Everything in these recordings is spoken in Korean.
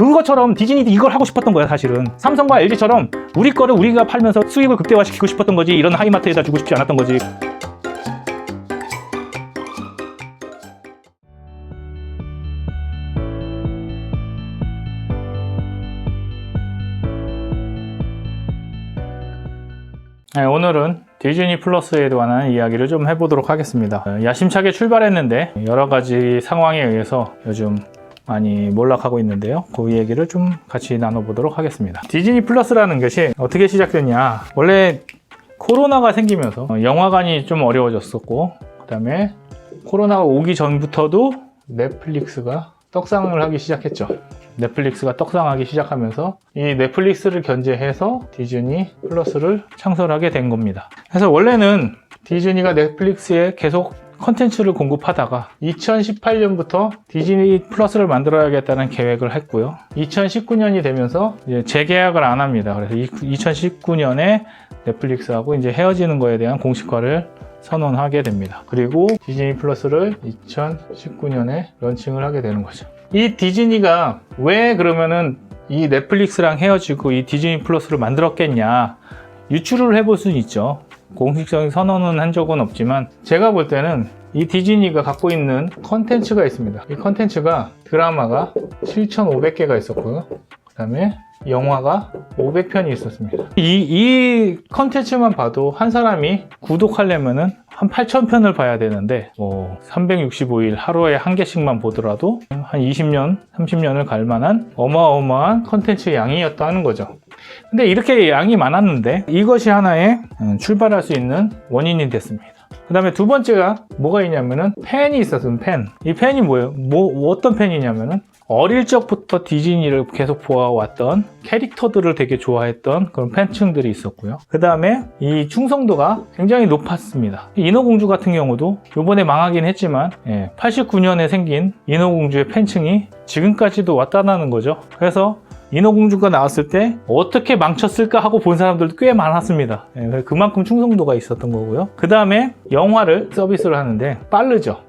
그것처럼 디즈니도 이걸 하고 싶었던 거야 사실은. 삼성과 LG처럼 우리 거를 우리가 팔면서 수익을 극대화시키고 싶었던 거지. 이런 하이마트에다 주고 싶지 않았던 거지. 네, 오늘은 디즈니 플러스에 관한 이야기를 좀 해보도록 하겠습니다. 어, 야심차게 출발했는데 여러 가지 상황에 의해서 요즘 많이 몰락하고 있는데요. 그 얘기를 좀 같이 나눠보도록 하겠습니다. 디즈니 플러스라는 것이 어떻게 시작됐냐? 원래 코로나가 생기면서 어, 영화관이 좀 어려워졌었고, 그 다음에 코로나가 오기 전부터도 넷플릭스가 떡상을 하기 시작했죠. 넷플릭스가 떡상하기 시작하면서 이 넷플릭스를 견제해서 디즈니 플러스를 창설하게 된 겁니다. 그래서 원래는 디즈니가 넷플릭스에 계속 컨텐츠를 공급하다가 2018년부터 디즈니 플러스를 만들어야겠다는 계획을 했고요. 2019년이 되면서 재계약을 안 합니다. 그래서 2019년에 넷플릭스하고 이제 헤어지는 거에 대한 공식화를 선언하게 됩니다. 그리고 디즈니 플러스를 2019년에 런칭을 하게 되는 거죠. 이 디즈니가 왜 그러면은 이 넷플릭스랑 헤어지고 이 디즈니 플러스를 만들었겠냐 유추를 해볼 수는 있죠. 공식적인 선언은 한 적은 없지만 제가 볼 때는 이 디즈니가 갖고 있는 컨텐츠가 있습니다. 이 컨텐츠가 드라마가 7,500개가 있었고요. 그 다음에 영화가 500편이 있었습니다. 이, 이 컨텐츠만 봐도 한 사람이 구독하려면은 한 8,000편을 봐야 되는데, 뭐, 365일 하루에 한 개씩만 보더라도 한 20년, 30년을 갈 만한 어마어마한 컨텐츠 양이었다는 거죠. 근데 이렇게 양이 많았는데, 이것이 하나의 음, 출발할 수 있는 원인이 됐습니다. 그 다음에 두 번째가 뭐가 있냐면은 팬이 있었음, 팬. 이 팬이 뭐예요? 뭐, 어떤 팬이냐면은 어릴 적부터 디즈니를 계속 보아왔던 캐릭터들을 되게 좋아했던 그런 팬층들이 있었고요. 그 다음에 이 충성도가 굉장히 높았습니다. 인어공주 같은 경우도 요번에 망하긴 했지만 89년에 생긴 인어공주의 팬층이 지금까지도 왔다는 거죠. 그래서 인어공주가 나왔을 때 어떻게 망쳤을까 하고 본 사람들도 꽤 많았습니다. 예, 그만큼 충성도가 있었던 거고요. 그 다음에 영화를 서비스를 하는데 빠르죠.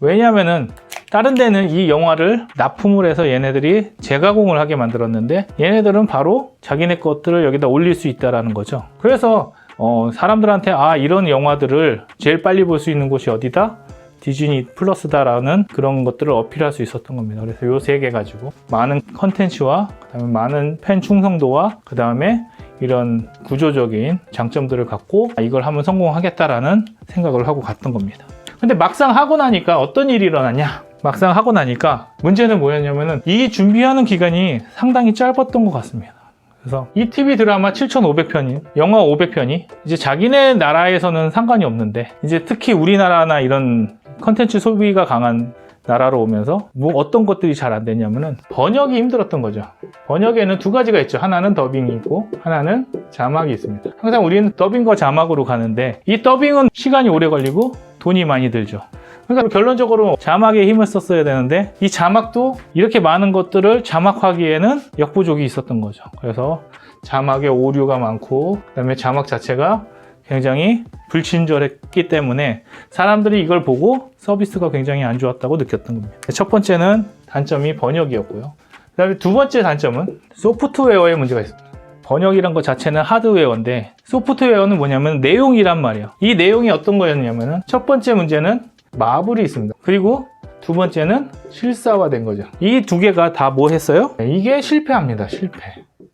왜냐면은 다른 데는 이 영화를 납품을 해서 얘네들이 재가공을 하게 만들었는데 얘네들은 바로 자기네 것들을 여기다 올릴 수 있다라는 거죠. 그래서 어, 사람들한테 아 이런 영화들을 제일 빨리 볼 수 있는 곳이 어디다? 디즈니 플러스다라는 그런 것들을 어필할 수 있었던 겁니다. 그래서 요 세 개 가지고 많은 컨텐츠와 그다음에 많은 팬 충성도와 그다음에 이런 구조적인 장점들을 갖고 이걸 하면 성공하겠다라는 생각을 하고 갔던 겁니다. 근데 막상 하고 나니까 어떤 일이 일어났냐? 막상 하고 나니까 문제는 뭐였냐면은 이 준비하는 기간이 상당히 짧았던 것 같습니다. 그래서 이 TV 드라마 7,500편이, 영화 500편이 이제 자기네 나라에서는 상관이 없는데 이제 특히 우리나라나 이런 컨텐츠 소비가 강한 나라로 오면서 뭐 어떤 것들이 잘안 됐냐면은 번역이 힘들었던 거죠. 번역에는 두 가지가 있죠. 하나는 더빙이 있고 하나는 자막이 있습니다. 항상 우리는 더빙과 자막으로 가는데 이 더빙은 시간이 오래 걸리고 돈이 많이 들죠. 그러니까 결론적으로 자막에 힘을 썼어야 되는데 이 자막도 이렇게 많은 것들을 자막하기에는 역부족이 있었던 거죠. 그래서 자막에 오류가 많고 그다음에 자막 자체가 굉장히 불친절했기 때문에 사람들이 이걸 보고 서비스가 굉장히 안 좋았다고 느꼈던 겁니다. 첫 번째는 단점이 번역이었고요. 그다음에 두 번째 단점은 소프트웨어의 문제가 있습니다. 번역이란 것 자체는 하드웨어인데 소프트웨어는 뭐냐면 내용이란 말이에요. 이 내용이 어떤 거였냐면은 첫 번째 문제는 마블이 있습니다. 그리고 두 번째는 실사화된 거죠. 이 두 개가 다 뭐 했어요? 이게 실패합니다. 실패.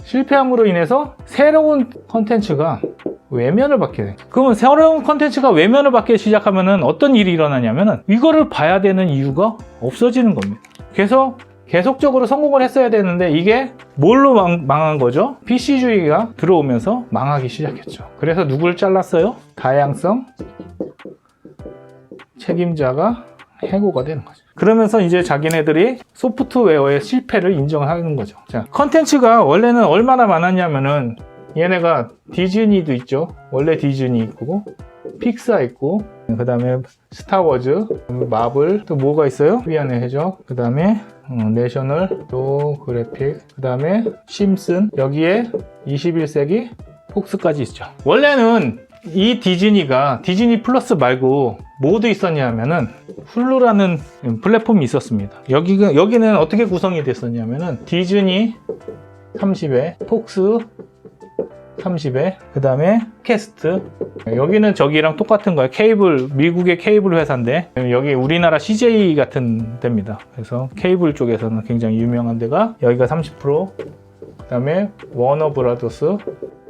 실패함으로 인해서 새로운 컨텐츠가 외면을 받게 돼. 그러면 새로운 컨텐츠가 외면을 받기 시작하면은 어떤 일이 일어나냐면은 이거를 봐야 되는 이유가 없어지는 겁니다. 그래서 계속적으로 성공을 했어야 되는데 이게 뭘로 망, 망한 거죠? PC주의가 들어오면서 망하기 시작했죠. 그래서 누굴 잘랐어요? 다양성 책임자가 해고가 되는 거죠. 그러면서 이제 자기네들이 소프트웨어의 실패를 인정하는 거죠. 자, 컨텐츠가 원래는 얼마나 많았냐면은 얘네가 디즈니도 있죠. 원래 디즈니 있고 픽사 있고 그 다음에 스타워즈, 마블 또 뭐가 있어요? 위안의 해적 그 다음에 내셔널 또 그래픽 그 다음에 심슨 여기에 21세기 폭스까지 있죠. 원래는 이 디즈니가 디즈니 플러스 말고 뭐도 있었냐면은 훌루라는 플랫폼이 있었습니다. 여기가 여기는 어떻게 구성이 됐었냐면은 디즈니 30회, 폭스 30회, 그 다음에 캐스트. 여기는 저기랑 똑같은 거예요. 케이블, 미국의 케이블 회사인데, 여기 우리나라 CJ 같은 데입니다. 그래서 케이블 쪽에서는 굉장히 유명한 데가 여기가 30%, 그 다음에 워너 브라더스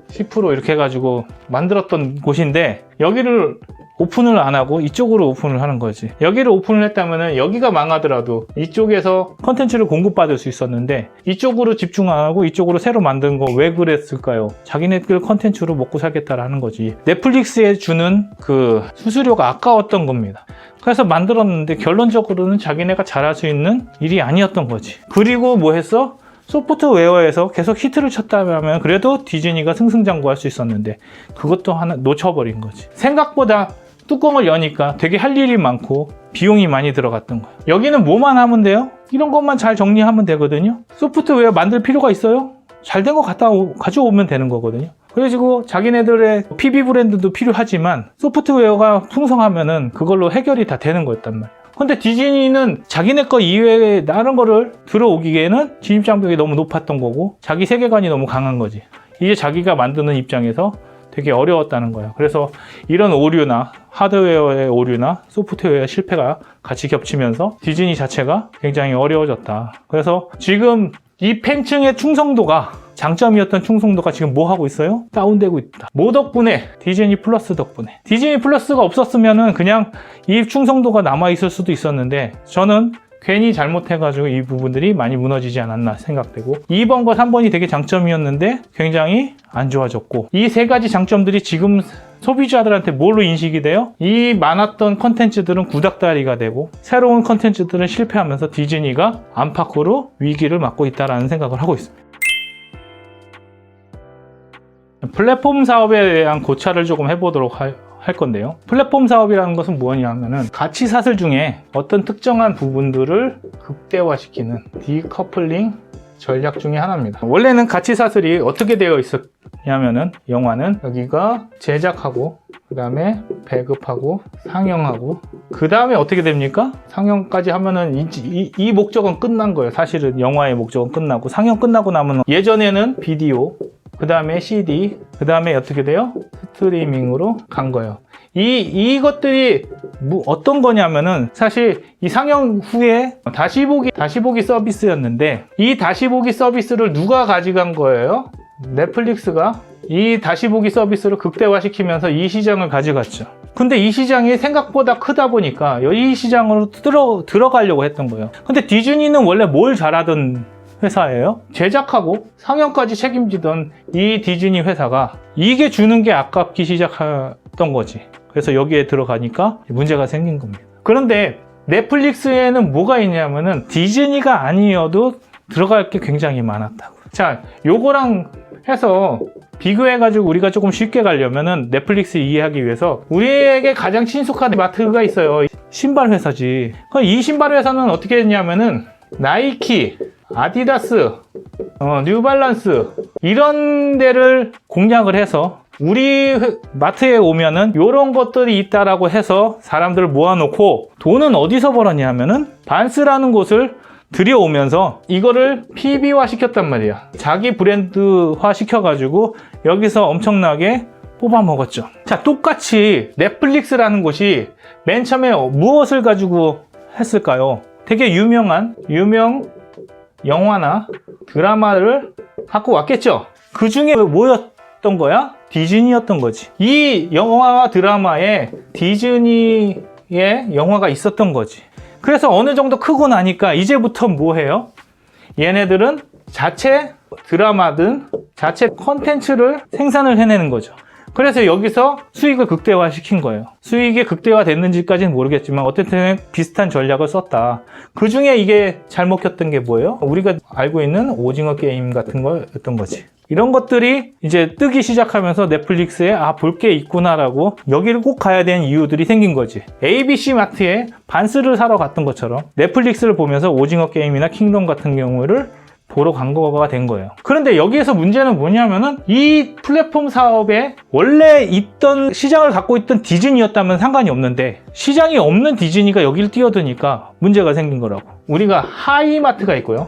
10% 이렇게 해가지고 만들었던 곳인데, 여기를 오픈을 안 하고 이쪽으로 오픈을 하는 거지. 여기를 오픈을 했다면은 여기가 망하더라도 이쪽에서 컨텐츠를 공급받을 수 있었는데 이쪽으로 집중 안 하고 이쪽으로 새로 만든 거 왜 그랬을까요? 자기네들 컨텐츠로 먹고 살겠다라는 거지. 넷플릭스에 주는 그 수수료가 아까웠던 겁니다. 그래서 만들었는데 결론적으로는 자기네가 잘할 수 있는 일이 아니었던 거지. 그리고 뭐 했어? 소프트웨어에서 계속 히트를 쳤다면 그래도 디즈니가 승승장구할 수 있었는데 그것도 하나 놓쳐버린 거지. 생각보다 뚜껑을 여니까 되게 할 일이 많고 비용이 많이 들어갔던 거예요. 여기는 뭐만 하면 돼요? 이런 것만 잘 정리하면 되거든요. 소프트웨어 만들 필요가 있어요? 잘 된 거 갖다 오- 가져오면 되는 거거든요. 그래가지고 자기네들의 PB 브랜드도 필요하지만 소프트웨어가 풍성하면은 그걸로 해결이 다 되는 거였단 말이에요. 근데 디즈니는 자기네 거 이외에 다른 거를 들어오기에는 진입장벽이 너무 높았던 거고 자기 세계관이 너무 강한 거지. 이제 자기가 만드는 입장에서 되게 어려웠다는 거예요. 그래서 이런 오류나 하드웨어의 오류나 소프트웨어의 실패가 같이 겹치면서 디즈니 자체가 굉장히 어려워졌다. 그래서 지금 이 팬층의 충성도가 장점이었던 충성도가 지금 뭐 하고 있어요? 다운되고 있다. 뭐 덕분에? 디즈니 플러스 덕분에. 디즈니 플러스가 없었으면은 그냥 이 충성도가 남아 있을 수도 있었는데 저는 괜히 잘못해가지고 이 부분들이 많이 무너지지 않았나 생각되고 2번과 3번이 되게 장점이었는데 굉장히 안 좋아졌고 이 세 가지 장점들이 지금 소비자들한테 뭘로 인식이 돼요? 이 많았던 컨텐츠들은 구닥다리가 되고 새로운 컨텐츠들은 실패하면서 디즈니가 안팎으로 위기를 맞고 있다는 생각을 하고 있습니다. 플랫폼 사업에 대한 고찰을 조금 해보도록 할, 할 건데요. 플랫폼 사업이라는 것은 뭐냐면은 가치 사슬 중에 어떤 특정한 부분들을 극대화시키는 디커플링 전략 중에 하나입니다. 원래는 가치 사슬이 어떻게 되어 있었냐면은 영화는 여기가 제작하고 그 다음에 배급하고 상영하고 그 다음에 어떻게 됩니까? 상영까지 하면은 이, 이- 이 목적은 끝난 거예요. 사실은 영화의 목적은 끝나고 상영 끝나고 나면 예전에는 비디오 그 다음에 CD, 그 다음에 어떻게 돼요? 스트리밍으로 간 거예요. 이, 이것들이 뭐 어떤 거냐면은 사실 이 상영 후에 다시 보기, 다시 보기 서비스였는데 이 다시 보기 서비스를 누가 가져간 거예요? 넷플릭스가 이 다시 보기 서비스를 극대화시키면서 이 시장을 가져갔죠. 근데 이 시장이 생각보다 크다 보니까 이 시장으로 들어, 들어가려고 했던 거예요. 근데 디즈니는 원래 뭘 잘하던 회사예요. 제작하고 상영까지 책임지던 이 디즈니 회사가 이게 주는 게 아깝기 시작했던 거지. 그래서 여기에 들어가니까 문제가 생긴 겁니다. 그런데 넷플릭스에는 뭐가 있냐면은 디즈니가 아니어도 들어갈 게 굉장히 많았다고. 자, 요거랑 해서 비교해가지고 우리가 조금 쉽게 가려면은 넷플릭스 이해하기 위해서 우리에게 가장 친숙한 마트가 있어요. 신발 회사지. 이 신발 회사는 어떻게 했냐면은 나이키, 아디다스, 어, 뉴발란스 이런 데를 공략을 해서 우리 회- 마트에 오면은 이런 것들이 있다라고 해서 사람들을 모아놓고 돈은 어디서 벌었냐면은 반스라는 곳을 들여오면서 이거를 PB화 시켰단 말이야. 자기 브랜드화 시켜가지고 여기서 엄청나게 뽑아 먹었죠. 자, 똑같이 넷플릭스라는 곳이 맨 처음에 무엇을 가지고 했을까요? 되게 유명한 유명 영화나 드라마를 갖고 왔겠죠. 그 중에 뭐였던 거야? 디즈니였던 거지. 이 영화와 드라마에 디즈니의 영화가 있었던 거지. 그래서 어느 정도 크고 나니까 이제부터 뭐 해요? 얘네들은 자체 드라마든 자체 컨텐츠를 생산을 해내는 거죠. 그래서 여기서 수익을 극대화 시킨 거예요. 수익이 극대화 됐는지까지는 모르겠지만 어쨌든 비슷한 전략을 썼다. 그 중에 이게 잘 먹혔던 게 뭐예요? 우리가 알고 있는 오징어 게임 같은 거였던 거지. 이런 것들이 이제 뜨기 시작하면서 넷플릭스에 아, 볼 게 있구나라고 여기를 꼭 가야 되는 이유들이 생긴 거지. ABC 마트에 반스를 사러 갔던 것처럼 넷플릭스를 보면서 오징어 게임이나 킹덤 같은 경우를 보러 간 거가 된 거예요. 그런데 여기에서 문제는 뭐냐면은 이 플랫폼 사업에 원래 있던 시장을 갖고 있던 디즈니였다면 상관이 없는데 시장이 없는 디즈니가 여기를 뛰어드니까 문제가 생긴 거라고. 우리가 하이마트가 있고요.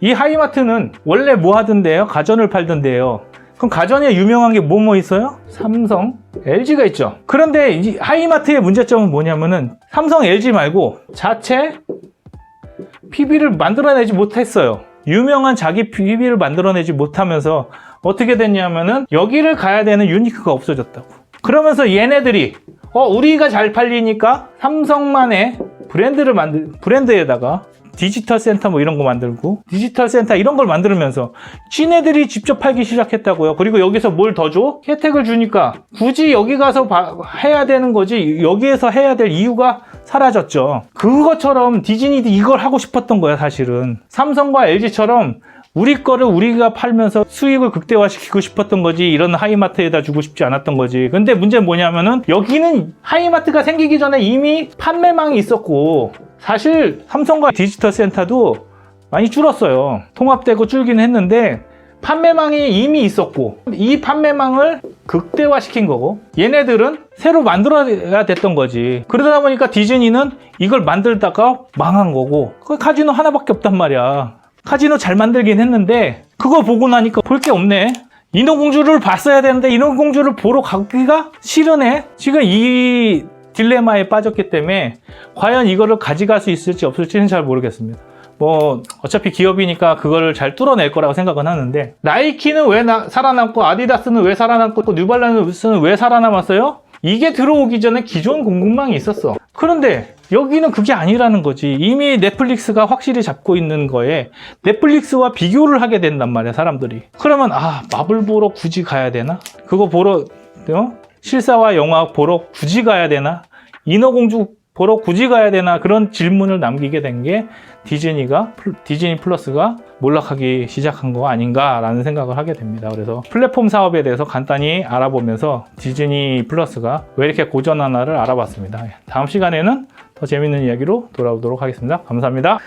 이 하이마트는 원래 뭐 하던데요? 가전을 팔던데요. 그럼 가전에 유명한 게 뭐뭐 있어요? 삼성, LG가 있죠. 그런데 이 하이마트의 문제점은 뭐냐면은 삼성, LG 말고 자체 PB를 만들어내지 못했어요. 유명한 자기 PB를 만들어내지 못하면서 어떻게 됐냐면은 여기를 가야 되는 유니크가 없어졌다고. 그러면서 얘네들이 어 우리가 잘 팔리니까 삼성만의 브랜드를 만들 브랜드에다가 디지털 센터 뭐 이런 거 만들고 디지털 센터 이런 걸 만들면서 지네들이 직접 팔기 시작했다고요. 그리고 여기서 뭘 더 줘? 혜택을 주니까 굳이 여기 가서 봐- 해야 되는 거지 여기에서 해야 될 이유가 사라졌죠. 그것처럼 디즈니도 이걸 하고 싶었던 거야 사실은. 삼성과 LG처럼 우리 거를 우리가 팔면서 수익을 극대화시키고 싶었던 거지 이런 하이마트에다 주고 싶지 않았던 거지 근데 문제는 뭐냐면은 여기는 하이마트가 생기기 전에 이미 판매망이 있었고 사실 삼성과 디지털 센터도 많이 줄었어요 통합되고 줄기는 했는데 판매망이 이미 있었고 이 판매망을 극대화시킨 거고 얘네들은 새로 만들어야 됐던 거지 그러다 보니까 디즈니는 이걸 만들다가 망한 거고 그 카지노 하나밖에 없단 말이야 카지노 잘 만들긴 했는데 그거 보고 나니까 볼 게 없네. 인어공주를 봤어야 되는데 인어공주를 보러 가기가 싫으네. 지금 이 딜레마에 빠졌기 때문에 과연 이거를 가져갈 수 있을지 없을지는 잘 모르겠습니다. 뭐 어차피 기업이니까 그거를 잘 뚫어낼 거라고 생각은 하는데 나이키는 왜 나- 살아남고 아디다스는 왜 살아남고 또 뉴발란스는 왜 살아남았어요? 이게 들어오기 전에 기존 공급망이 있었어. 그런데 여기는 그게 아니라는 거지. 이미 넷플릭스가 확실히 잡고 있는 거에 넷플릭스와 비교를 하게 된단 말이야, 사람들이. 그러면 아, 마블 보러 굳이 가야 되나? 그거 보러 어? 실사와 영화 보러 굳이 가야 되나? 인어공주 보러 굳이 가야 되나? 그런 질문을 남기게 된 게 디즈니가 플- 디즈니 플러스가 몰락하기 시작한 거 아닌가라는 생각을 하게 됩니다. 그래서 플랫폼 사업에 대해서 간단히 알아보면서 디즈니 플러스가 왜 이렇게 고전하나를 알아봤습니다. 다음 시간에는 더 재밌는 이야기로 돌아오도록 하겠습니다. 감사합니다.